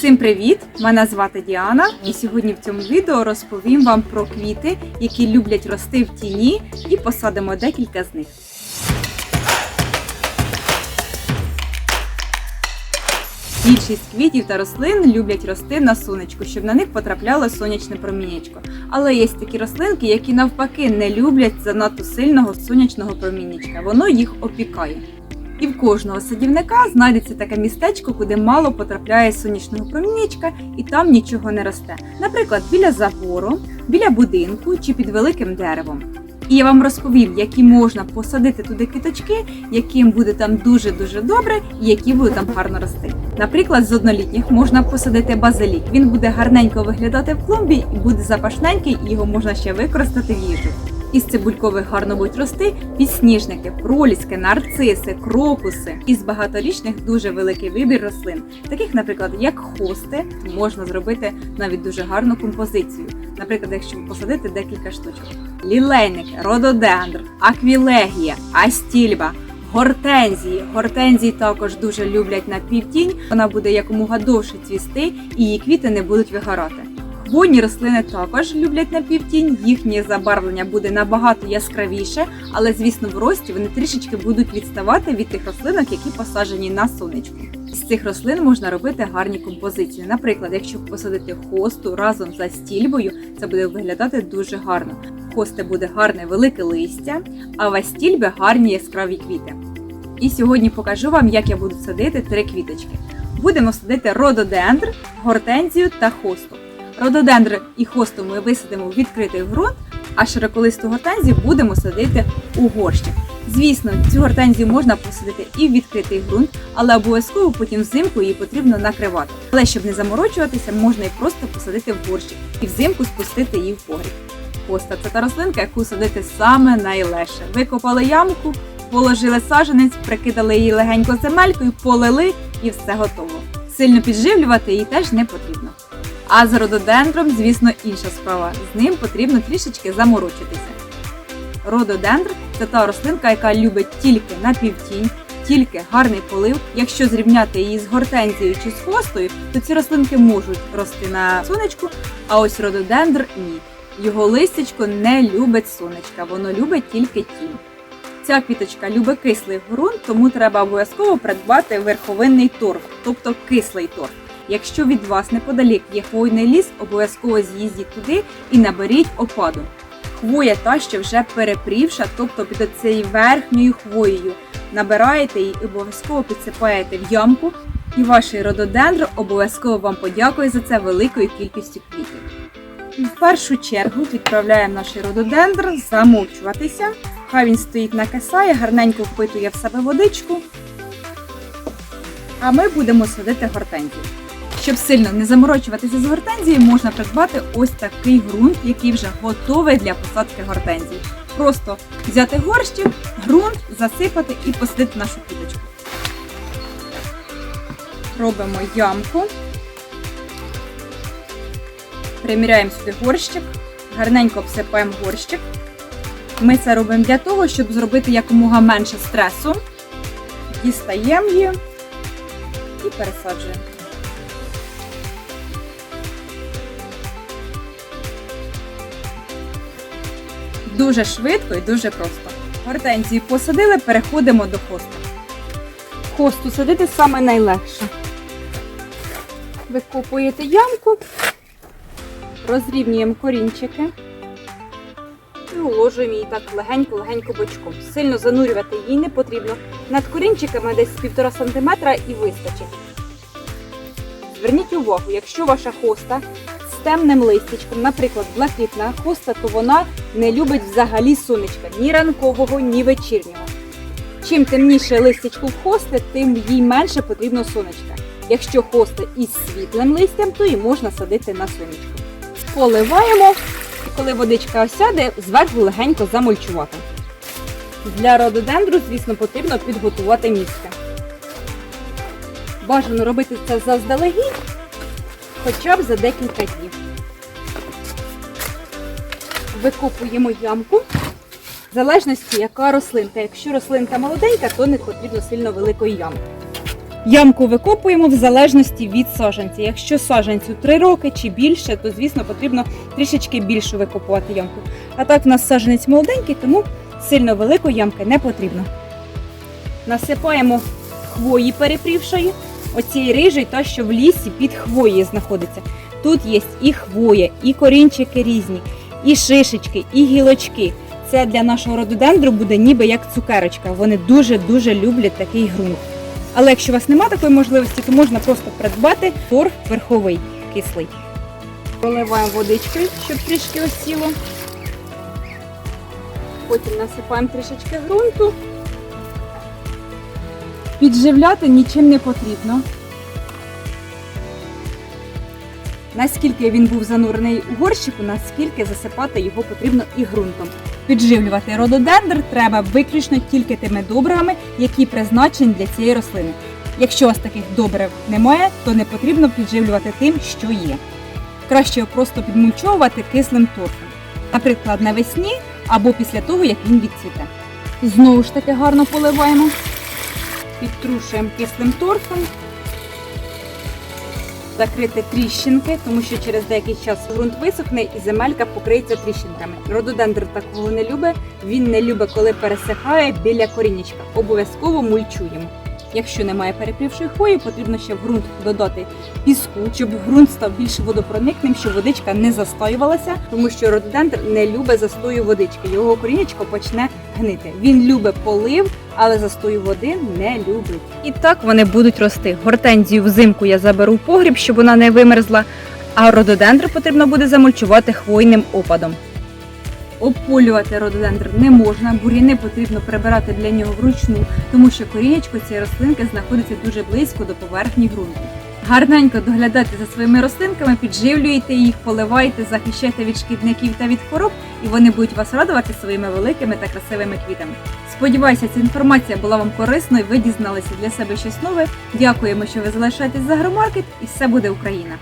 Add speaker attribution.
Speaker 1: Всім привіт! Мене звати Діана, і сьогодні в цьому відео розповім вам про квіти, які люблять рости в тіні, і посадимо декілька з них. Більшість квітів та рослин люблять рости на сонечку, щоб на них потрапляло сонячне промінечко. Але є такі рослинки, які навпаки не люблять занадто сильного сонячного промінечка. Воно їх опікає. І в кожного садівника знайдеться таке містечко, куди мало потрапляє сонячного промінечка, і там нічого не росте. Наприклад, біля забору, біля будинку чи під великим деревом. І я вам розповім, які можна посадити туди квіточки, яким буде там дуже дуже добре, і які будуть там гарно рости. Наприклад, з однолітніх можна посадити базилік. Він буде гарненько виглядати в клумбі і буде запашненький, і його можна ще використати в їжу. Із цибулькових гарно будуть рости підсніжники, проліски, нарциси, крокуси. Із багаторічних дуже великий вибір рослин, таких, наприклад, як хости, можна зробити навіть дуже гарну композицію. Наприклад, якщо посадити декілька штучок. Лілейник, рододендр, аквілегія, астільба. Гортензії. Гортензії також дуже люблять на півтінь. Вона буде якомога довше цвісти, і її квіти не будуть вигорати. Хвойні рослини також люблять на півтінь, їхнє забарвлення буде набагато яскравіше, але звісно в рості вони трішечки будуть відставати від тих рослинок, які посаджені на сонечку. З цих рослин можна робити гарні композиції. Наприклад, якщо посадити хосту разом за стільбою, це буде виглядати дуже гарно. В Хости буде гарне велике листя, а в астільбі гарні яскраві квіти. І сьогодні покажу вам, як я буду садити три квіточки. Будемо садити рододендр, гортензію та хосту. Рододендри і хосту ми висадимо в відкритий ґрунт, а широколисту гортензію будемо садити у горщик. Звісно, цю гортензію можна посадити і в відкритий ґрунт, але обов'язково потім взимку її потрібно накривати. Але щоб не заморочуватися, можна і просто посадити в горщик і взимку спустити її в погріб. Хоста це та рослинка, яку садити саме найлегше. Викопали ямку, положили саженець, прикидали її легенько земелькою, полили і все готово. Сильно підживлювати її теж не потрібно. А з рододендром, звісно, інша справа. З ним потрібно трішечки заморочитися. Рододендр це та рослинка, яка любить тільки напівтінь, тільки гарний полив. Якщо зрівняти її з гортензією чи з хостою, то ці рослинки можуть рости на сонечку, а ось рододендр ні. Його листячко не любить сонечка, воно любить тільки тінь. Ця квіточка любить кислий ґрунт, тому треба обов'язково придбати верховинний торф, тобто кислий торф. Якщо від вас неподалік є хвойний ліс, обов'язково з'їздіть туди і наберіть опаду. Хвоя та, що вже перепрівша, тобто під цією верхньою хвоєю. Набираєте її і обов'язково підсипаєте в ямку, і ваш рододендр обов'язково вам подякує за це великою кількістю квітів. В першу чергу відправляємо наш рододендр замовчуватися. Хай він стоїть накисає, гарненько впитує в себе водичку. А ми будемо садити гортензію. Щоб сильно не заморочуватися з гортензією, можна придбати ось такий ґрунт, який вже готовий для посадки гортензії. Просто взяти горщик, ґрунт, засипати і посадити нашу квіточку. Робимо ямку. Приміряємо сюди горщик, гарненько обсипаємо горщик. Ми це робимо для того, щоб зробити якомога менше стресу. Дістаємо її і пересаджуємо. Дуже швидко і дуже просто. Гортензії посадили, переходимо до хосту. Хосту садити саме найлегше. Викопуєте ямку, розрівнюємо корінчики і уложуємо її так легенько-легенько бочком. Сильно занурювати її не потрібно. Над корінчиками десь 1,5 см і вистачить. Зверніть увагу, якщо ваша хоста темним листячком, наприклад, блакитна хоста, то вона не любить взагалі сонечка ні ранкового, ні вечірнього. Чим темніше листячку в хости, тим їй менше потрібно сонечка. Якщо хоста із світлим листям, то і можна садити на сонечко. Поливаємо, і коли водичка осяде, зверху легенько замульчувати. Для рододендру, звісно, потрібно підготувати місце. Бажано робити це заздалегідь, хоча б за декілька днів. Викопуємо ямку. В залежності, яка рослинка. Якщо рослинка молоденька, то не потрібно сильно великої ямки. Ямку викопуємо в залежності від саджанця. Якщо саджанцю 3 роки чи більше, то звісно потрібно трішечки більше викопувати ямку. А так в нас саджанець молоденький, тому сильно великої ямки не потрібно. Насипаємо хвої перепрівшої, оцієї рижі, та що в лісі під хвоєю знаходиться. Тут є і хвоя, і корінчики різні, і шишечки, і гілочки. Це для нашого рододендру буде ніби як цукерочка. Вони дуже-дуже люблять такий ґрунт. Але якщо у вас немає такої можливості, то можна просто придбати торф верховий кислий. Проливаємо водичкою, щоб трішки осіло. Потім насипаємо трішечки ґрунту. Підживляти нічим не потрібно. Наскільки він був занурений у горщику, наскільки засипати його потрібно і ґрунтом. Підживлювати рододендр треба виключно тільки тими добривами, які призначені для цієї рослини. Якщо у вас таких добрив немає, то не потрібно підживлювати тим, що є. Краще його просто підмульчовувати кислим торфом, наприклад, навесні або після того, як він відцвіте. Знову ж таки гарно поливаємо, підтрушуємо кислим торфом, закрити тріщинки, тому що через деякий час ґрунт висохне і земелька покриється тріщинками. Рододендр такого не любить. Він не любить, коли пересихає біля корінечка. Обов'язково мульчуємо. Якщо немає перепрівшої хвої, потрібно ще в ґрунт додати піску, щоб ґрунт став більш водопроникним, щоб водичка не застоювалася, тому що рододендр не любить застою водички. Його корінечко почне гнити. Він любить полив, але застою води не любить. І так вони будуть рости. Гортензію взимку я заберу в погріб, щоб вона не вимерзла. А рододендр потрібно буде замульчувати хвойним опадом. Обполювати рододендр не можна, бур'яни потрібно прибирати для нього вручну, тому що корінечко цієї рослинки знаходиться дуже близько до поверхні ґрунту. Гарненько доглядайте за своїми рослинками, підживлюйте їх, поливайте, захищайте від шкідників та від хвороб, і вони будуть вас радувати своїми великими та красивими квітами. Сподіваюся, ця інформація була вам корисною, ви дізналися для себе щось нове. Дякуємо, що ви залишаєтесь за громаркет, і все буде Україна!